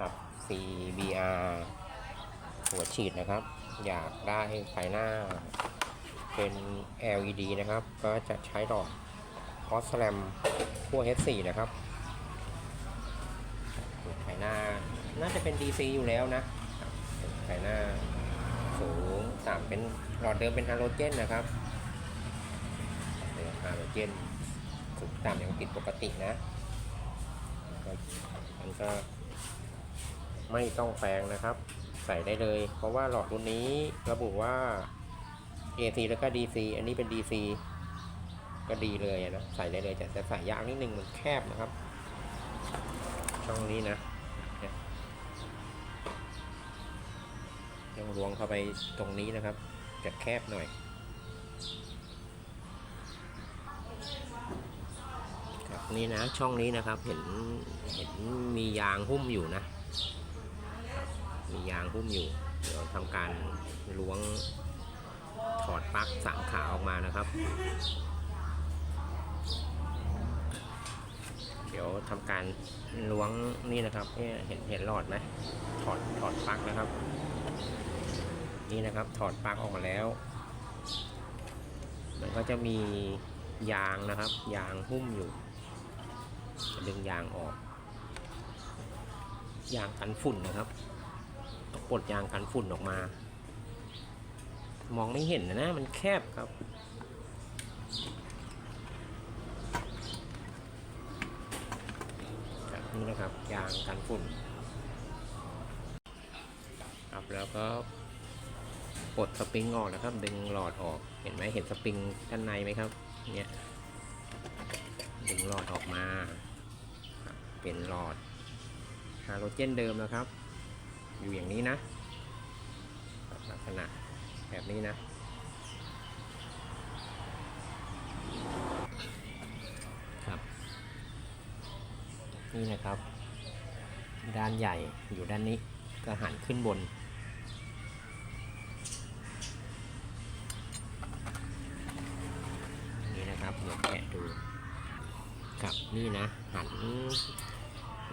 กับ CBR หัวฉีดนะครับ อยากได้ไฟหน้าเป็น LED นะครับ ก็จะใช้หลอดคอสแลมขั้ว H4 นะครับไฟหน้าน่าจะเป็น DC อยู่แล้วนะไฟหน้าสูงต่ำเป็นหลอดเดิมเป็นฮาโลเจนนะครับเฮาโลเจนสูงต่ำยังติดปกตินะมันก็ ไม่ต้องแปลงนะครับ ใส่ได้เลย เพราะว่าหลอดรุ่นนี้ระบุว่า AC แล้วก็ DC อันนี้เป็น DC ก็ดีเลยนะใส่ได้เลยแต่จะใส่ยากนิดนึงมันแคบนะครับ ช่องนี้นะยต้องล้วงเข้าไปตรงนี้นะครับ จะแคบหน่อยครับนี่นะช่องนี้นะครับเห็นเห็นมียางหุ้มอยู่นะ มียางหุ้มอยู่เดี๋ยวทำการล้วงถอดปลั๊กสามขาออกมานะครับ เดี๋ยวทำการล้วงนี่นะครับเนี่ยเห็นเห็นหลอดไหมถอดถอดปลั๊กนะครับ นี่นะครับถอดปลั๊กออกมาแล้ว มันก็จะมียางนะครับ ยางหุ้มอยู่ดึงยางออก ยางกันฝุ่นนะครับ ต้องปลดยางกันฝุ่นออกมา มองไม่เห็นนะนะมันแคบครับนี่นะครับยางกันฝุ่นครับแล้วก็ปลดสปริงออกนะครับ ดึงหลอดออกเห็นไหมเห็นสปริงด้านในไหมครับเนี่ยดึงหลอดออกมา เป็นหลอดฮาโลเจนเดิมนะครับ อยู่อย่างนี้นะลักษณะแบบนี้นะ ครับ นี่นะครับ ด้านใหญ่อยู่ด้านนี้ก็หันขึ้นบน นี่นะครับเดี๋ยวแกะดู ครับนี่นะหัน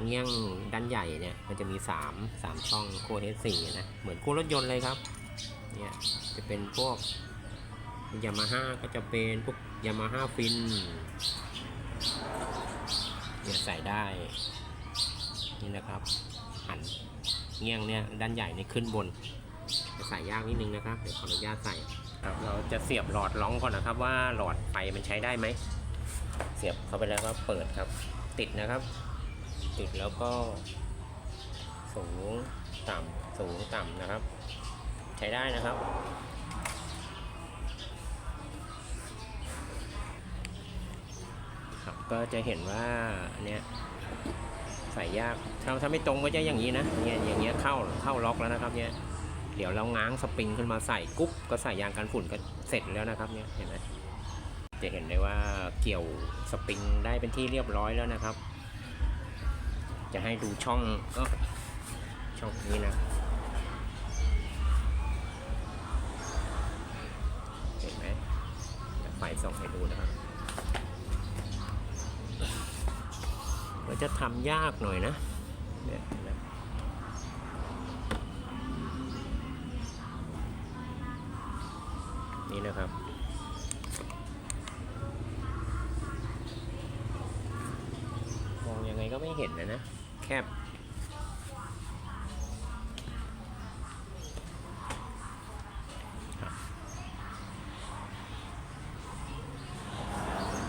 เงี้ยงด้านใหญ่เนี่ยมันจะมี 3 3 ช่องโค้ด S4 นะ เหมือนคู่รถยนต์เลยครับ เนี่ยจะเป็นพวกยามาฮ่าก็จะเป็นพวกยามาฮ่าฟินเนี่ยใส่ได้นี่นะครับหันเงี้ยงเนี่ยด้านใหญ่เนี่ยขึ้นบน จะใส่ยากนิดนึงนะครับเดี๋ยวขออนุญาตใส่ครับเราจะเสียบหลอดร้องก่อนนะครับ ว่าหลอดไฟมันใช้ได้ไหม เสียบเข้าไปแล้วก็เปิดครับ ติดนะครับ ติดแล้วก็สูงต่ำสูงต่ำนะครับ ใช้ได้นะครับ ครับก็จะเห็นว่าเนี่ยใส่ยากถ้าถ้าไม่ตรงก็จะอย่างนี้นะเนี่ยอย่างเงี้ยเข้าเข้าล็อกแล้วนะครับเนี่ยเดี๋ยวเราง้างสปริงขึ้นมาใส่กุ๊บก็ใส่ยางกันฝุ่นก็เสร็จแล้วนะครับเนี่ยเห็นไหมจะเห็นได้ว่าเกี่ยวสปริงได้เป็นที่เรียบร้อยแล้วนะครับ จะให้ดูช่องก็ช่องนี้นะเห็นไหมเดี๋ยวไฟส่องให้ดูนะครับก็จะทำยากหน่อยนะเนี่ยนไหมนี่นะครับมองยังไงก็ไม่เห็นนะนะ แคบ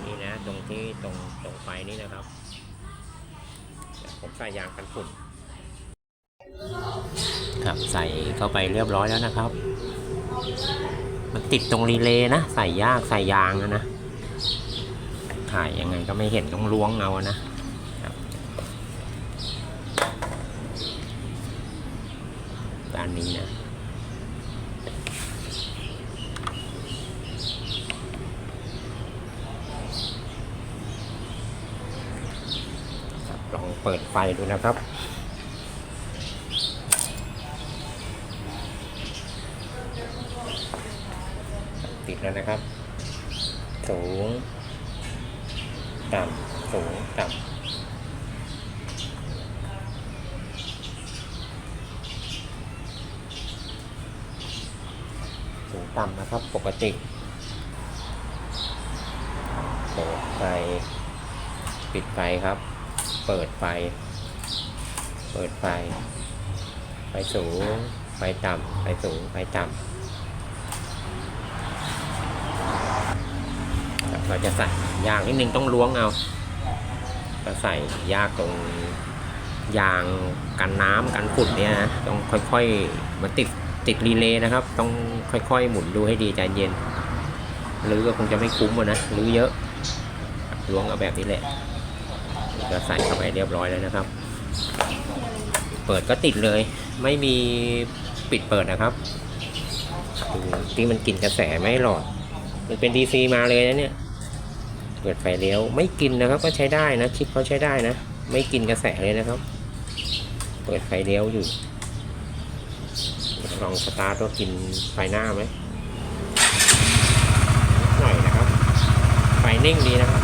นี่นะตรงที่ตรงตรงไฟนี่นะครับผมใส่ยางกันฝุ่นครับใส่เข้าไปเรียบร้อยแล้วนะครับ มันติดตรงรีเลย์นะ ใส่ยากใส่ยางอะนะถ่ายยังไงก็ไม่เห็นต้องล้วงเอานะ ด้านนี้นะลองเปิดไฟดูนะครับติดแล้วนะครับ สูง ต่ำสูง ต่ำ ต่ำนะครับปกติเปิดไฟ ปิดไฟครับ เปิดไฟ เปิดไฟ ไฟสูง ไฟต่ำ ไฟสูง ไฟต่ำเราจะใส่ยางนิดนึงต้องล้วงเอาก็ใส่ยากตรงยางกันน้ำกันฝุ่นเนี่ยนะต้องค่อยๆมันติด ติดรีเลย์นะครับ ต้องค่อยๆ หมุนดูให้ดีใจเย็นหรือก็คงจะไม่คุ้มอะนะหรือเยอะล้วงเอาแบบนี้แหละก็ใส่เข้าไปเรียบร้อยแล้วนะครับ เปิดก็ติดเลย ไม่มีปิดเปิดนะครับที่มันกินกระแสไม่หลอด มันเป็น DC มาเลยนะเนี่ย เปิดไฟเลี้ยวไม่กินนะครับ ก็ใช้ได้นะชิปเขาใช้ได้นะ ไม่กินกระแสเลยนะครับ เปิดไฟเลี้ยวอยู่ ลองสตาร์ทก็กินไฟหน้าไหมหน่อยนะครับ ไฟนิ่งดีนะครับ